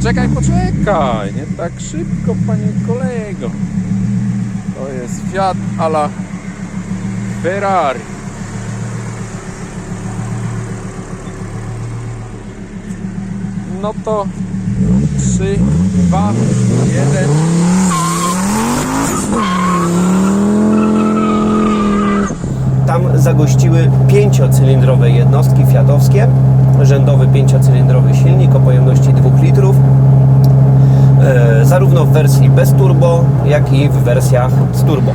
poczekaj, poczekaj. Nie tak szybko, panie kolego. To jest Fiat ala Ferrari. No to 3, 2, 1. Tam zagościły pięciocylindrowe jednostki fiatowskie, rzędowy pięciocylindrowy silnik o pojemności 2 litrów, e, zarówno w wersji bez turbo, jak i w wersjach z turbo.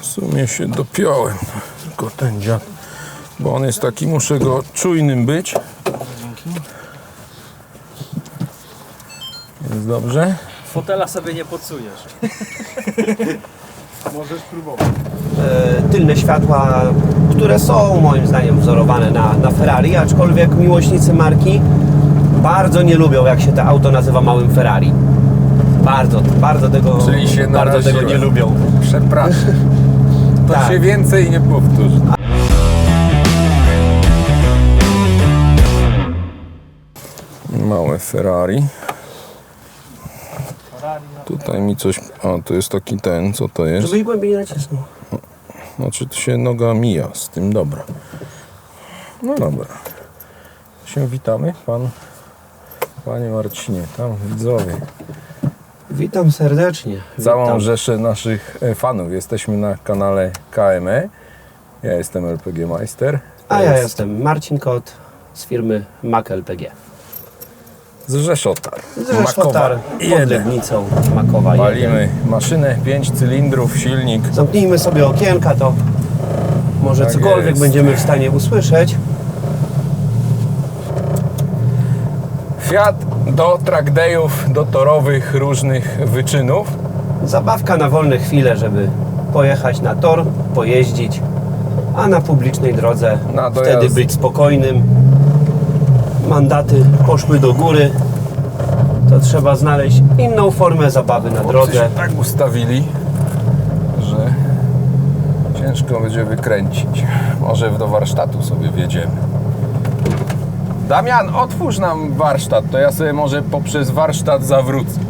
W sumie się dopiąłem, tylko ten dziad, bo on jest taki, muszę go czujnym być. Jest dobrze. Fotela sobie nie podsuniesz. Możesz próbować. E, Tylne światła, które są moim zdaniem wzorowane na, na Ferrari, aczkolwiek miłośnicy marki bardzo nie lubią, jak się to auto nazywa małym Ferrari. Bardzo, bardzo tego, Czyli się bardzo tego nie lubią. Przepraszam. To Tak. się więcej nie powtórzy. Małe Ferrari. Tutaj mi coś. A, to jest taki ten, co to jest? Żeby ich głębiej nie nacisnął. Znaczy, to się noga mija z tym, dobra. No dobra. Się witamy, pan. Panie Marcinie, tam widzowie. Witam serdecznie. Całą Witam. rzeszę naszych e, fanów. Jesteśmy na kanale KME. Ja jestem LPG Meister. A ja jest jestem Marcin Kot z firmy Mac LPG. Z Rzeszotar. Z Rzeszotar pod. Legnicą Makowa 1. Palimy maszynę, 5 cylindrów, silnik. Zamknijmy sobie okienka, to może Tak cokolwiek jest. będziemy w stanie usłyszeć. Fiat do track dayów, do torowych różnych wyczynów. Zabawka na wolne chwile, żeby pojechać na tor, pojeździć, a na publicznej drodze Na wtedy być spokojnym. Mandaty poszły do góry. To trzeba znaleźć inną formę zabawy na drodze. się tak ustawili, że ciężko będzie wykręcić. Może do warsztatu sobie wjedziemy. Damian, otwórz nam warsztat, to ja sobie może poprzez warsztat zawrócę.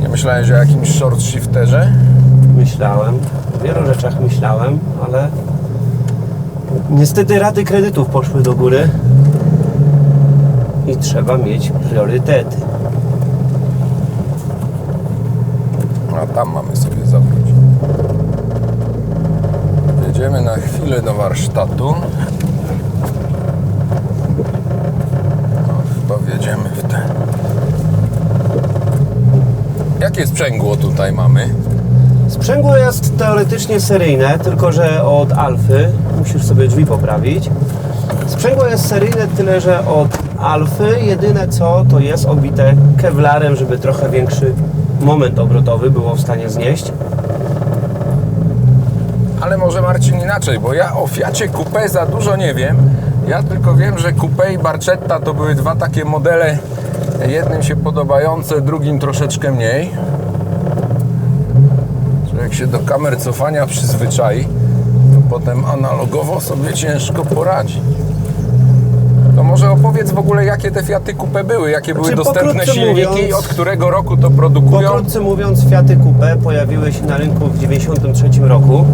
Nie myślałeś o jakimś short shifterze? Myślałem, wielu rzeczach myślałem, ale niestety raty kredytów poszły do góry i trzeba mieć priorytety. A tam mamy sobie zawrócić. Jedziemy na chwilę do warsztatu. No, chyba wjedziemy w te. Jakie sprzęgło tutaj mamy? Sprzęgło jest teoretycznie seryjne, tylko że od Alfy musisz sobie drzwi poprawić. Sprzęgło jest seryjne, tyle że od Alfy jedyne co to jest obite kevlarem, żeby trochę większy moment obrotowy było w stanie znieść. Ale może Marcin inaczej, bo ja o Fiacie Coupe za dużo nie wiem. Ja tylko wiem, że Coupe i Barchetta to były dwa takie modele, jednym się podobające, drugim troszeczkę mniej. Człowiek się do kamer cofania przyzwyczai, to potem analogowo sobie ciężko poradzi. To może opowiedz w ogóle, jakie te Fiaty Coupe były, jakie były Znaczy, dostępne silniki, mówiąc- od którego roku to produkują. Pokrótce mówiąc, Fiaty Coupe pojawiły się na rynku w 1993 roku.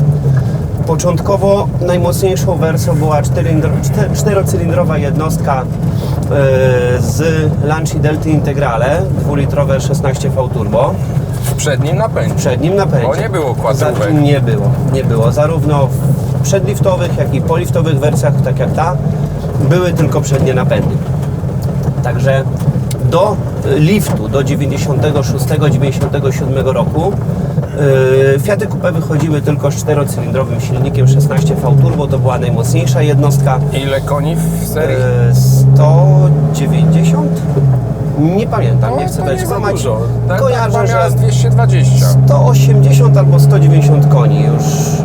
Początkowo najmocniejszą wersją była czterocylindrowa jednostka e, z Lancia Delta Integrale, dwulitrowe 16V turbo. W przednim napędzie. Przednim napędzie. Bo nie było kładrówek. Za- Nie było, nie było. Zarówno w przedliftowych, jak i poliftowych wersjach, tak jak ta, były tylko przednie napędy. Także do liftu, do 96-97 roku yy, Fiaty Coupe wychodziły tylko z czterocylindrowym silnikiem 16V turbo, to była najmocniejsza jednostka. Ile koni w serii? Yy, 190 Nie pamiętam, nie No, chcę dać kłamać. dużo. Ta, ta Kojarzę, że miała z 220. 180 albo 190 koni, już,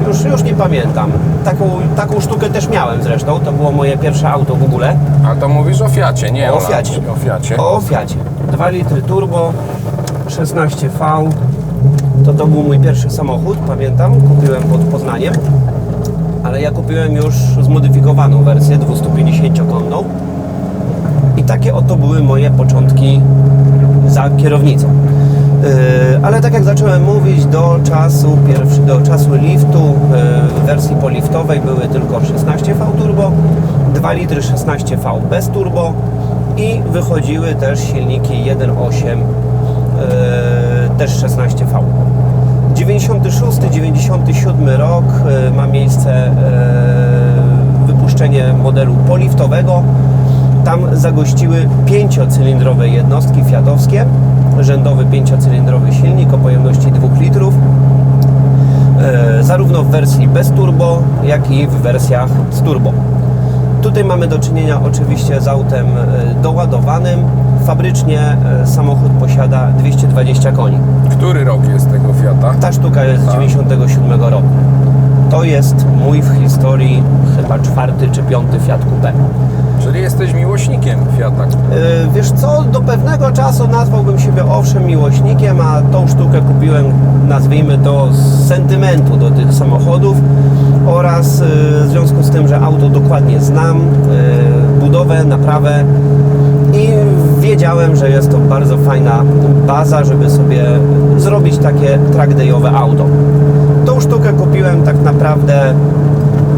już, już nie pamiętam. Taką, taką sztukę też miałem zresztą, to było moje pierwsze auto w ogóle. A to mówisz o Fiacie, nie O o, Fiacie. O Fiacie. O Fiacie. 2 litry turbo, 16V. To to był mój pierwszy samochód, pamiętam. Kupiłem pod Poznaniem. Ale ja kupiłem już zmodyfikowaną wersję 250-konną. I takie oto były moje początki za kierownicą. Yy, ale tak jak zacząłem mówić, do czasu do czasu liftu yy, w wersji poliftowej były tylko 16V turbo, 2 litry 16V bez turbo i wychodziły też silniki 1.8 yy, też 16V. 96-97 rok ma miejsce wypuszczenie modelu poliftowego. Tam zagościły pięciocylindrowe jednostki fiatowskie, rzędowy pięciocylindrowy silnik o pojemności 2 litrów, e, zarówno w wersji bez turbo, jak i w wersjach z turbo. Tutaj mamy do czynienia oczywiście z autem e, doładowanym. Fabrycznie e, samochód posiada 220 koni. Który rok jest tego Fiata? Ta sztuka jest z Tak. 97 roku. To jest mój w historii chyba czwarty czy piąty Fiat Coupe. Czyli jesteś miłośnikiem Fiata. Yy, Wiesz co, do pewnego czasu nazwałbym siebie owszem miłośnikiem, a tą sztukę kupiłem, nazwijmy to, z sentymentu do tych samochodów oraz yy, w związku z tym, że auto dokładnie znam, yy, budowę, naprawę i wiedziałem, że jest to bardzo fajna baza, żeby sobie zrobić takie track dayowe auto. Tą sztukę kupiłem tak naprawdę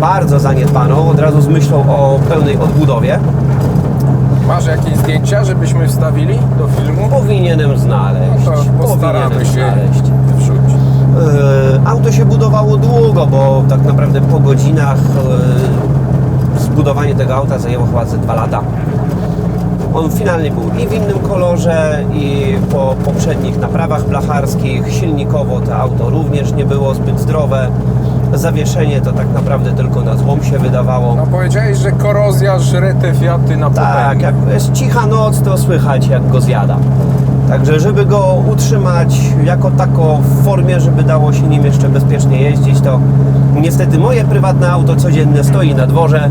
bardzo zaniedbaną, od razu z myślą o pełnej odbudowie. Masz jakieś zdjęcia, żebyśmy wstawili do filmu? Powinienem znaleźć. No to postaramy Powinienem się znaleźć. wrzucić. Yy, auto się budowało długo, bo tak naprawdę po godzinach yy, zbudowanie tego auta zajęło chyba ze dwa lata. On finalnie był i w innym kolorze, i po poprzednich naprawach blacharskich. Silnikowo to auto również nie było zbyt zdrowe. Zawieszenie to tak naprawdę tylko na złom się wydawało. No powiedziałeś, że korozja żre te Fiaty na Tak, potęgę. jak jest cicha noc, to słychać jak go zjada. Także żeby go utrzymać jako tako w formie, żeby dało się nim jeszcze bezpiecznie jeździć, to niestety moje prywatne auto codzienne stoi na dworze,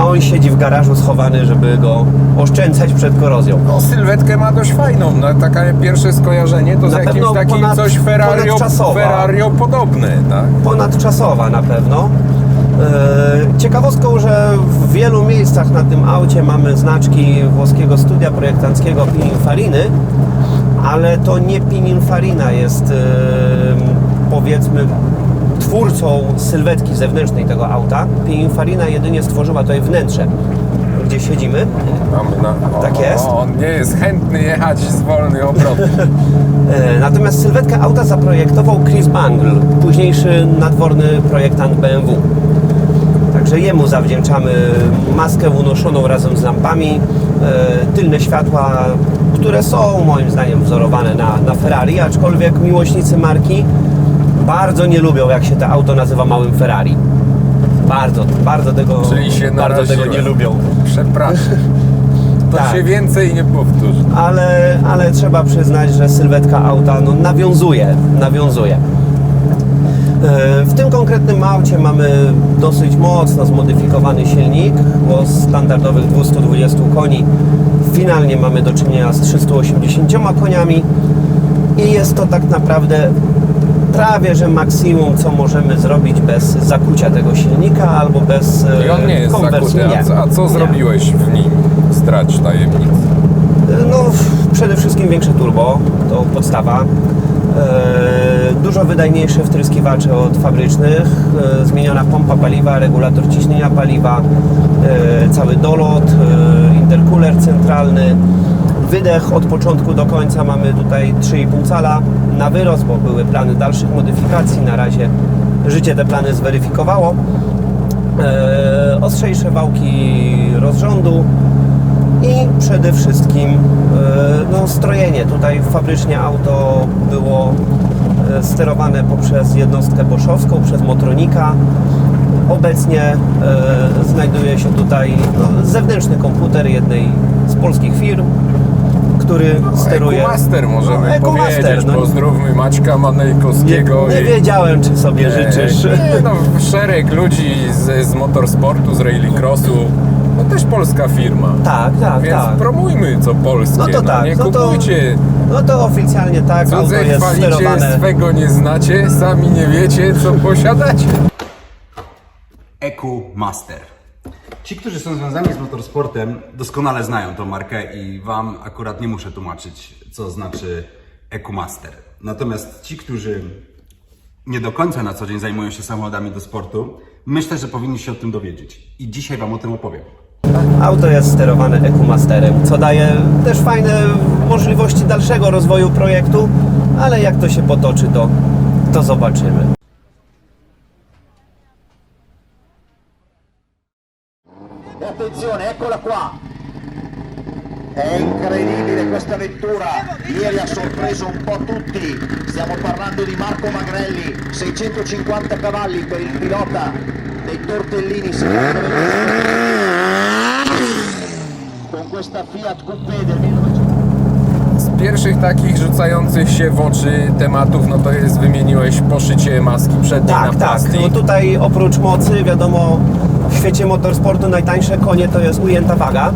a on siedzi w garażu schowany, żeby go oszczędzać przed korozją. No, sylwetkę ma dość fajną. No, takie pierwsze skojarzenie to z Na jakimś pewno takim ponad- coś Ferrario. Ferrario podobne, tak? ponadczasowa na pewno. E, Ciekawostką, że w wielu miejscach na tym aucie mamy znaczki włoskiego studia projektanckiego Pininfariny, ale to nie Pininfarina jest e, powiedzmy twórcą sylwetki zewnętrznej tego auta. Pininfarina jedynie stworzyła tutaj wnętrze, gdzie siedzimy. O, Tak jest. O, on nie jest chętny jechać z wolny obrot. E, Natomiast sylwetkę auta zaprojektował Chris Bangle, późniejszy nadworny projektant BMW. Także jemu zawdzięczamy maskę unoszoną razem z lampami, e, tylne światła, które są moim zdaniem wzorowane na, na Ferrari, aczkolwiek miłośnicy marki bardzo nie lubią, jak się to auto nazywa małym Ferrari. Bardzo, bardzo tego, Czyli się bardzo tego nie lubią. Przepraszam. To Tak. się więcej nie powtórzy. ale, ale trzeba przyznać, że sylwetka auta no, nawiązuje, nawiązuje. E, W tym konkretnym aucie mamy dosyć mocno zmodyfikowany silnik, bo z standardowych 220 koni finalnie mamy do czynienia z 380 koniami i jest to tak naprawdę prawie że maksimum, co możemy zrobić bez zakucia tego silnika albo bez e, I on nie jest konwersji. zakuty. A co, a co Nie. zrobiłeś w nim? Strać tajemnic. No, przede wszystkim większe turbo, to podstawa. E, dużo wydajniejsze wtryskiwacze od fabrycznych, e, zmieniona pompa paliwa, regulator ciśnienia paliwa, e, cały dolot, intercooler centralny, wydech od początku do końca. Mamy tutaj 3,5 cala na wyrost, bo były plany dalszych modyfikacji, na razie życie te plany zweryfikowało. Ostrzejsze wałki rozrządu, i przede wszystkim e, no, strojenie. Tutaj fabrycznie auto było e, sterowane poprzez jednostkę boszowską, przez Motronika. Obecnie e, znajduje się tutaj no, zewnętrzny komputer jednej z polskich firm, który steruje. Master możemy No, Ecomaster, powiedzieć. no. Pozdrówmy Maćka Nie, Manejkowskiego. nie i- wiedziałem, czy sobie E, życzysz. Nie, no, szereg ludzi z, z motorsportu, z rallycrossu. No też polska firma. Tak, tak, Więc tak. promujmy co polskie. No to tak, nie no to, kupujcie. no to oficjalnie tak, auto Cudze jest chwalicie, sterowane. swego nie znacie, sami nie wiecie co posiadacie. EQ Master. Ci, którzy są związani z motorsportem, doskonale znają tą markę i Wam akurat nie muszę tłumaczyć, co znaczy EQ Master. Natomiast ci, którzy nie do końca na co dzień zajmują się samochodami do sportu, myślę, że powinni się o tym dowiedzieć. I dzisiaj Wam o tym opowiem. Auto jest sterowane EcoMasterem, co daje też fajne możliwości dalszego rozwoju projektu, ale jak to się potoczy, to, to zobaczymy. E attenzione, eccola qua. È incredibile questa vettura, ieri ha sorpreso un po' tutti. Stiamo parlando di Marco Magrelli, 650 cavalli per il pilota dei tortellini. Con questa Fiat Coupé del 1900. Z pierwszych takich rzucających się w oczy tematów, no to jest wymieniłeś poszycie maski przedniej Tak, na tak. plastik. No tutaj oprócz mocy, wiadomo, w świecie motorsportu najtańsze konie to jest ujęta waga.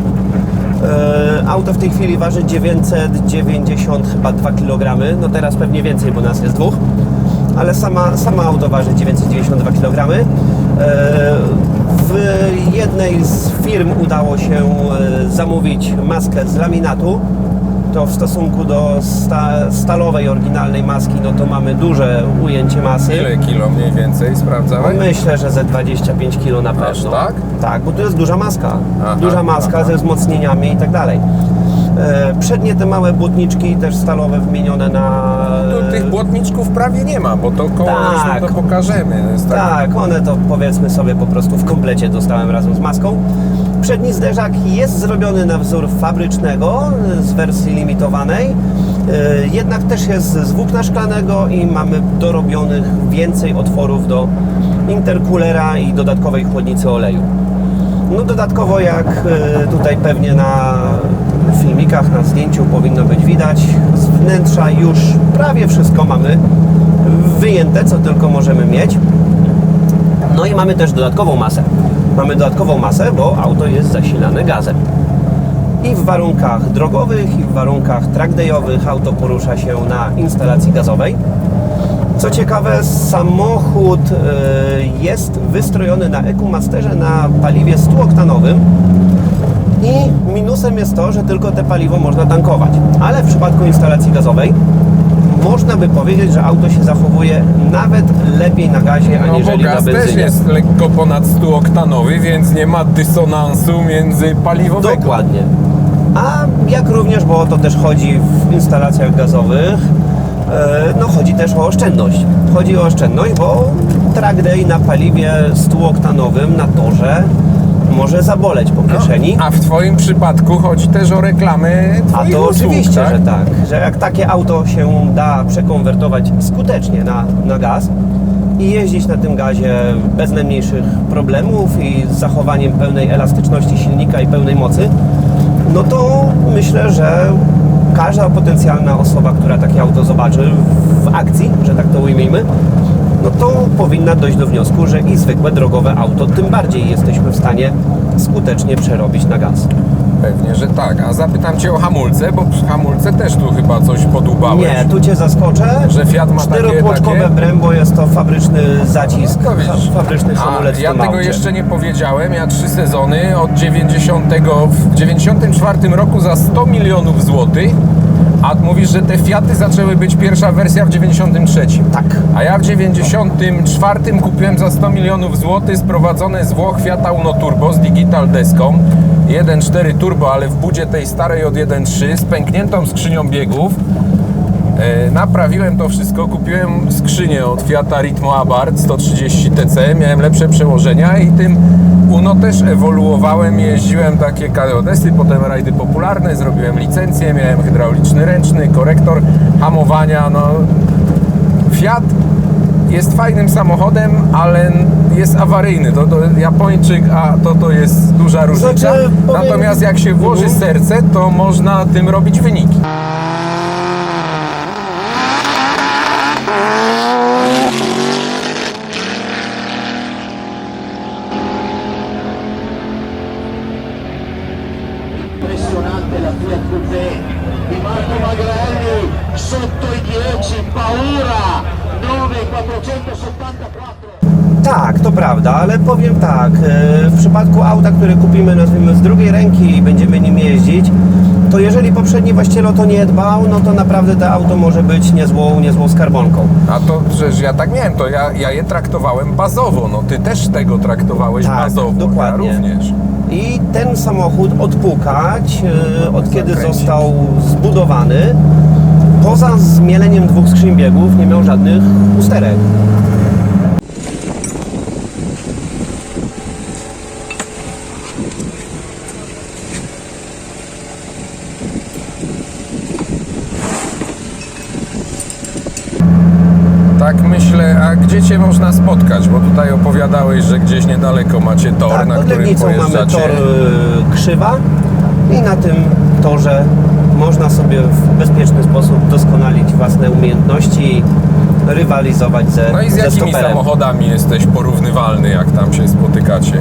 E, auto w tej chwili waży 990 chyba 2 kg. No teraz pewnie więcej, bo nas jest dwóch. Ale sama, sama auto waży 992 kg. E, w jednej z firm udało się e, zamówić maskę z laminatu. To w stosunku do sta, stalowej, oryginalnej maski, no to mamy duże ujęcie masy. Ile kilo mniej więcej sprawdzałeś? Myślę, że ze 25 kg na pewno. Aż tak? Tak, bo to jest duża maska. Aha, duża maska aha. ze wzmocnieniami i tak dalej. E, Przednie te małe błotniczki też stalowe wymienione na... Tu tych błotniczków prawie nie ma, bo to koło Tak. to pokażemy. Tak, Tak, one to powiedzmy sobie po prostu w komplecie dostałem razem z maską. Przedni zderzak jest zrobiony na wzór fabrycznego z wersji limitowanej. E, Jednak też jest z włókna szklanego i mamy dorobionych więcej otworów do intercoolera i dodatkowej chłodnicy oleju. No dodatkowo jak e, tutaj pewnie na filmikach, na zdjęciu powinno być widać, z wnętrza już prawie wszystko mamy wyjęte, co tylko możemy mieć. No i mamy też dodatkową masę. Mamy dodatkową masę, bo auto jest zasilane gazem. I w warunkach drogowych, i w warunkach trackdayowych auto porusza się na instalacji gazowej. Co ciekawe, samochód e, jest wystrojony na EcoMasterze na paliwie 100-oktanowym i minusem jest to, że tylko te paliwo można tankować. Ale w przypadku instalacji gazowej można by powiedzieć, że auto się zachowuje nawet lepiej na gazie, No bo aniżeli na gaz też jest lekko ponad 100-oktanowy, więc nie ma dysonansu między paliwowego. Dokładnie. A jak również, bo o to też chodzi w instalacjach gazowych, e, no chodzi też o oszczędność. Chodzi o oszczędność, bo track day na paliwie 100-oktanowym na torze może zaboleć po kieszeni. A w Twoim przypadku chodzi też o reklamy A to usług, oczywiście, tak? że tak, że jak takie auto się da przekonwertować skutecznie na, na gaz i jeździć na tym gazie bez najmniejszych problemów i z zachowaniem pełnej elastyczności silnika i pełnej mocy, no to myślę, że każda potencjalna osoba, która takie auto zobaczy w akcji, że tak to ujmijmy, no to powinna dojść do wniosku, że i zwykłe drogowe auto tym bardziej jesteśmy w stanie skutecznie przerobić na gaz. Pewnie, że tak. A zapytam Cię o hamulce, bo przy hamulce też tu chyba coś podłubałeś. Nie, tu Cię zaskoczę. Że Fiat ma Czteropłoczkowe takie? Brembo jest to fabryczny zacisk, No fa- fabryczny hamulec ja tego aucie. jeszcze nie powiedziałem. Ja trzy sezony od 90. W 94 roku za 100 milionów złotych. A mówisz, że te Fiaty zaczęły być pierwsza wersja w 93. Tak. A ja w 94 kupiłem za 100 milionów złotych sprowadzone z Włoch Fiata Uno Turbo z digital deską. 1.4 turbo, ale w budzie tej starej od 1.3 z pękniętą skrzynią biegów. E, Naprawiłem to wszystko, kupiłem skrzynię od Fiata Ritmo Abarth 130 TC, miałem lepsze przełożenia i tym Uno też ewoluowałem, jeździłem takie KDS-y, potem rajdy popularne, zrobiłem licencję, miałem hydrauliczny ręczny, korektor hamowania, no Fiat jest fajnym samochodem, ale jest awaryjny. To, to Japończyk, a to to jest duża różnica. Znaczy, powiem- Natomiast jak się włoży serce, to można tym robić wyniki. Które kupimy nazwijmy z drugiej ręki i będziemy nim jeździć, to jeżeli poprzedni właściciel o to nie dbał, no to naprawdę to auto może być niezłą, niezłą skarbonką. A to przecież ja tak miałem, to ja, ja je traktowałem bazowo. No ty też tego traktowałeś Tak, bazowo. dokładnie. Ja również. I ten samochód odpukać, e, od kiedy Zakręcić. został zbudowany, poza zmieleniem dwóch skrzyń biegów nie miał żadnych usterek. Tak cię można spotkać? Bo tutaj opowiadałeś, że gdzieś niedaleko macie tor, Tak, na którym Legnicą mamy pojeżdżacie. tor e, Krzywa i na tym torze można sobie w bezpieczny sposób doskonalić własne umiejętności i rywalizować ze, No i z jakimi stoperem. samochodami jesteś porównywalny, jak tam się spotykacie?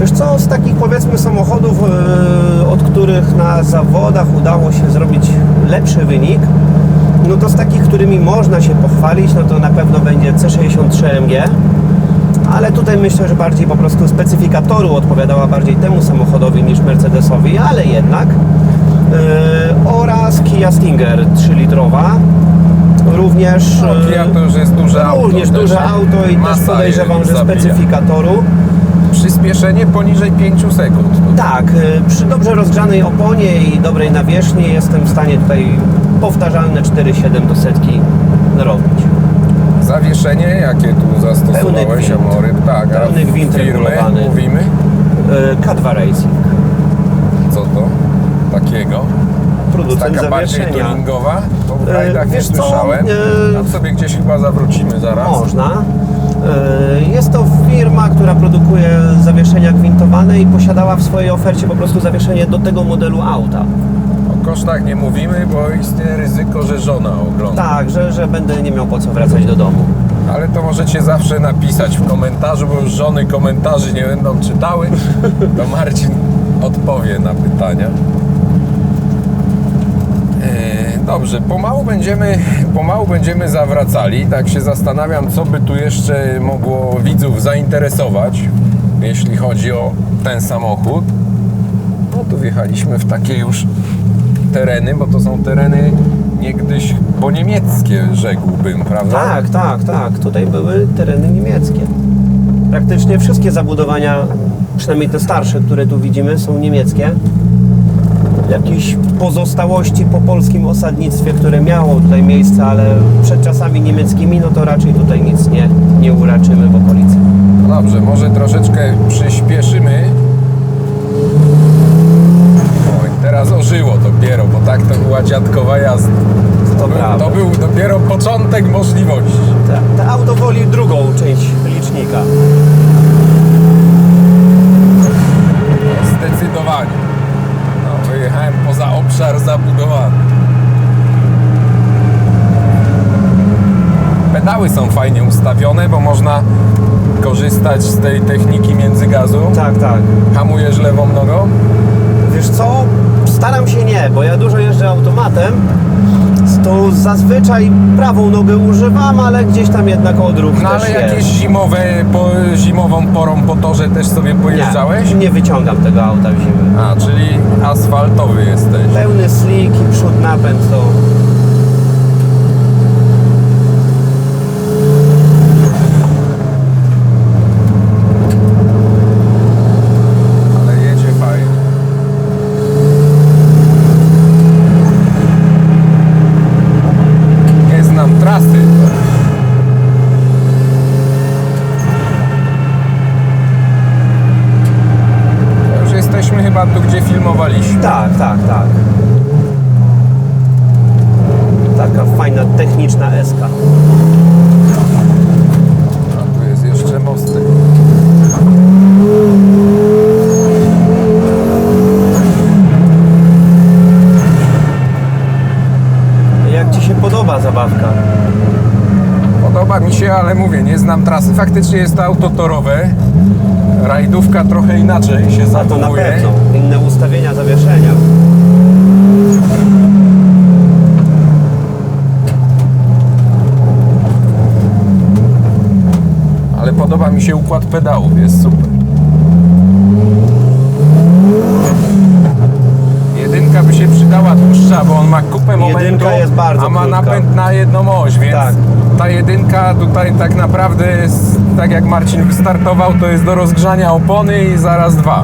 Wiesz co, z takich powiedzmy samochodów, e, od których na zawodach udało się zrobić lepszy wynik, no to z takich, którymi można się pochwalić, no to na pewno będzie C63 MG, ale tutaj myślę, że bardziej po prostu specyfika toru odpowiadała bardziej temu samochodowi niż Mercedesowi, ale jednak. E, oraz Kia Stinger 3-litrowa. Również, No, Kia to już jest duże auto. również duże auto i też podejrzewam, że specyfika toru. Przyspieszenie poniżej 5 sekund. Tak, y, przy dobrze rozgrzanej oponie i dobrej nawierzchni jestem w stanie tutaj powtarzalne 4,7 do setki robić. Zawieszenie, jakie tu zastosowałeś. Amory? Tak, Pełny gwint firmy mówimy? Y, K2 Racing, Co to? Takiego? producent Taka bardziej tuningowa? Bo w E, rajdach nie słyszałem. Tam sobie gdzieś chyba zawrócimy zaraz. Można. Y, Jest to firma, która produkuje zawieszenia gwintowane i posiadała w swojej ofercie po prostu zawieszenie do tego modelu auta. O kosztach nie mówimy, bo istnieje ryzyko, że żona ogląda. Tak, że, że będę nie miał po co wracać do domu. Ale to możecie zawsze napisać w komentarzu, bo już żony komentarzy nie będą czytały. To Marcin odpowie na pytania. E, Dobrze, pomału będziemy, pomału będziemy zawracali. Tak się zastanawiam, co by tu jeszcze mogło widzów zainteresować, jeśli chodzi o ten samochód. No tu wjechaliśmy w takie już tereny, bo to są tereny niegdyś po niemieckie, rzekłbym, prawda? Tak, tak, tak. Tutaj były tereny niemieckie. Praktycznie wszystkie zabudowania, przynajmniej te starsze, które tu widzimy, są niemieckie. Jakieś pozostałości po polskim osadnictwie, które miało tutaj miejsce, ale przed czasami niemieckimi, no to raczej tutaj nic nie, nie uraczymy w okolicy. Dobrze, może troszeczkę przyspieszymy. Oj, teraz ożyło dopiero, bo tak to była dziadkowa jazda. To Był, prawda. to był dopiero początek możliwości. Te, te auto woli drugą część licznika. Zdecydowanie. Wyjechałem poza obszar zabudowany. Pedały są fajnie ustawione, bo można korzystać z tej techniki międzygazu. Tak, tak. Hamujesz lewą nogą. Wiesz co? Staram się nie, bo ja dużo jeżdżę automatem. To zazwyczaj prawą nogę używam, ale gdzieś tam jednak odruch No też ale jest. jakieś zimowe, po, zimową porą po torze też sobie pojeżdżałeś? Nie, nie wyciągam tego auta w zimę. A, czyli asfaltowy jesteś. Pełny slick i przód napęd to... Ale jedzie fajnie. Nie znam trasy. To Już jesteśmy chyba tu, gdzie filmowaliśmy. Tak, tak, tak. Taka fajna, techniczna eska. mostek. Jak Ci się podoba zabawka? Podoba mi się, ale mówię, nie znam trasy. Faktycznie jest to auto torowe. Rajdówka trochę inaczej się A to na zachowuje. pewno. Inne ustawienia zawieszenia. Ale podoba mi się układ pedałów, jest super. Jedynka by się przydała dłuższa, bo on ma kupę momentu, jest bardzo a ma krótka. napęd na jedną oś, więc Tak. Ta jedynka tutaj tak naprawdę jest, tak jak Marcin wystartował, to jest do rozgrzania opony i zaraz dwa.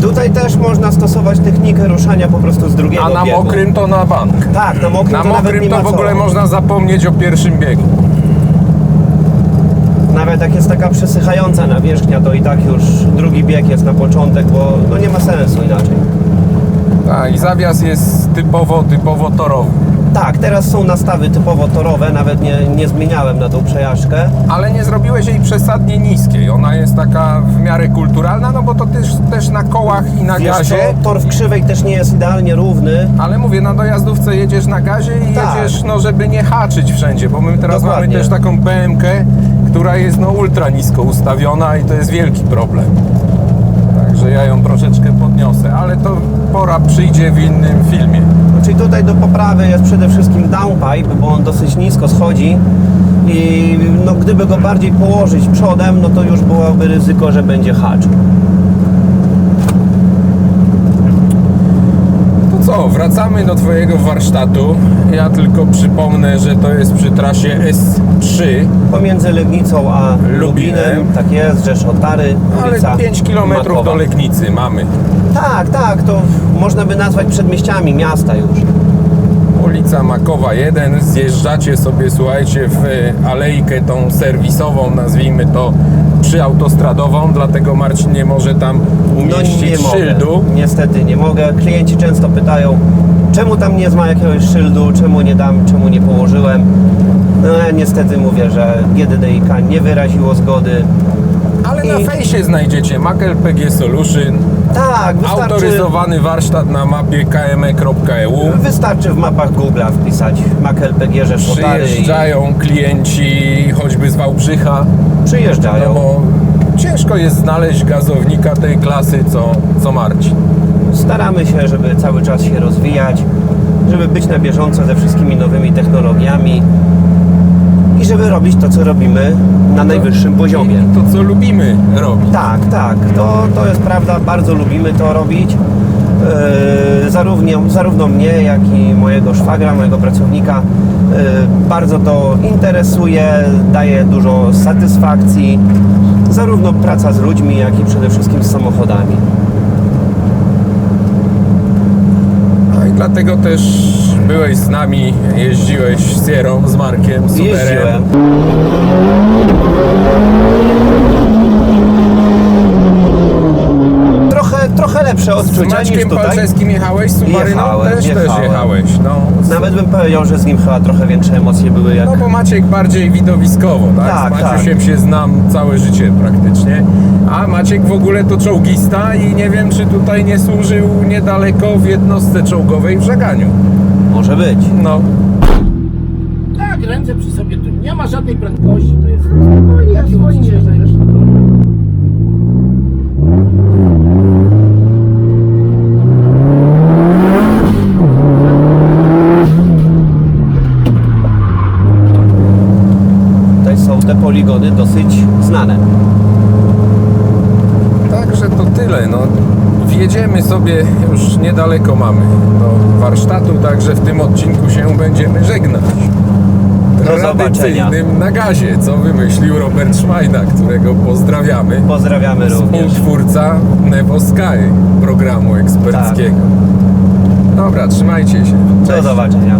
Tutaj też można stosować technikę ruszania po prostu z drugiego A na biegu. mokrym to na bank. Tak, na mokrym Na to nawet mokrym nie to ma w co. ogóle można zapomnieć o pierwszym biegu. Nawet jak jest taka przesychająca nawierzchnia, to i tak już drugi bieg jest na początek, bo no nie ma sensu inaczej. Tak, i zawias jest typowo, typowo torowy. Tak, teraz są nastawy typowo torowe, nawet nie, nie zmieniałem na tą przejażdżkę. Ale nie zrobiłeś jej przesadnie niskiej. Ona jest taka w miarę kulturalna, no bo to też, też na kołach i na Wiesz gazie. co, tor w krzywej też nie jest idealnie równy. Ale mówię, na dojazdówce jedziesz na gazie i Tak. jedziesz, no żeby nie haczyć wszędzie, bo my teraz Dokładnie. mamy też taką BMK, która jest no ultra nisko ustawiona i to jest wielki problem. Także ja ją troszeczkę podniosę, ale to pora przyjdzie w innym filmie. Czyli tutaj do poprawy jest przede wszystkim downpipe, bo on dosyć nisko schodzi i no, gdyby go bardziej położyć przodem, no to już byłoby ryzyko, że będzie hacz. Co, wracamy do Twojego warsztatu. Ja tylko przypomnę, że to jest przy trasie S3, Pomiędzy Legnicą a Lubinem. Lubinem, tak jest, Rzeszotary, ulica ale 5 km Makowa. do Legnicy mamy. Tak, tak, to można by nazwać przedmieściami miasta już. Ulica Makowa 1, zjeżdżacie sobie, słuchajcie, w alejkę tą serwisową, nazwijmy to przyautostradową, dlatego Marcin nie może tam umieścić No, szyldu. mogę. Niestety nie mogę. Klienci często pytają, czemu tam nie ma jakiegoś szyldu, czemu nie dam, czemu nie położyłem. No ja niestety mówię, że GDDiK nie wyraziło zgody. Ale na I- fejsie znajdziecie LPG Solution, Tak, wystarczy, autoryzowany warsztat na mapie kme.eu. wystarczy w mapach Google'a wpisać Mac LPG Rzeszotary i Przyjeżdżają klienci choćby z Wałbrzycha, no przyjeżdżają. bo ciężko jest znaleźć gazownika tej klasy co, co Marcin. Staramy się, żeby cały czas się rozwijać, żeby być na bieżąco ze wszystkimi nowymi technologiami i żeby robić to, co robimy na najwyższym poziomie. To co lubimy robić. Tak, tak, to, to jest prawda, bardzo lubimy to robić. Yy, zarówno, zarówno mnie, jak i mojego szwagra, mojego pracownika. Yy, bardzo to interesuje, daje dużo satysfakcji. Zarówno praca z ludźmi, jak i przede wszystkim z samochodami. No i dlatego też byłeś z nami, jeździłeś z Sierą, z Markiem, z Superem. Jeździłem. Trochę, trochę lepsze Z odczucia niż Maćkiem tutaj. Palczewskim jechałeś, z Subaryną Jechałem, też, też jechałem. jechałeś. No, Nawet bym powiedział, że z nim chyba trochę większe emocje były jak no bo Maciek bardziej widowiskowo, tak? Tak, z Maciusiem się znam całe życie praktycznie. A Maciek w ogóle to czołgista i nie wiem, czy tutaj nie służył niedaleko w jednostce czołgowej w żeganiu. Może być. No. Tak, ręce przy sobie, tu nie ma żadnej prędkości, to jest spokojnie, odciężenie. Tutaj wjedziemy sobie, już niedaleko mamy do warsztatu, także w tym odcinku się będziemy żegnać. Do zobaczenia. Tradycyjnym na gazie, co wymyślił Robert Szmajda, którego pozdrawiamy. Pozdrawiamy również. Współtwórca Nevo Sky, programu eksperckiego. Dobra, trzymajcie się. Do zobaczenia.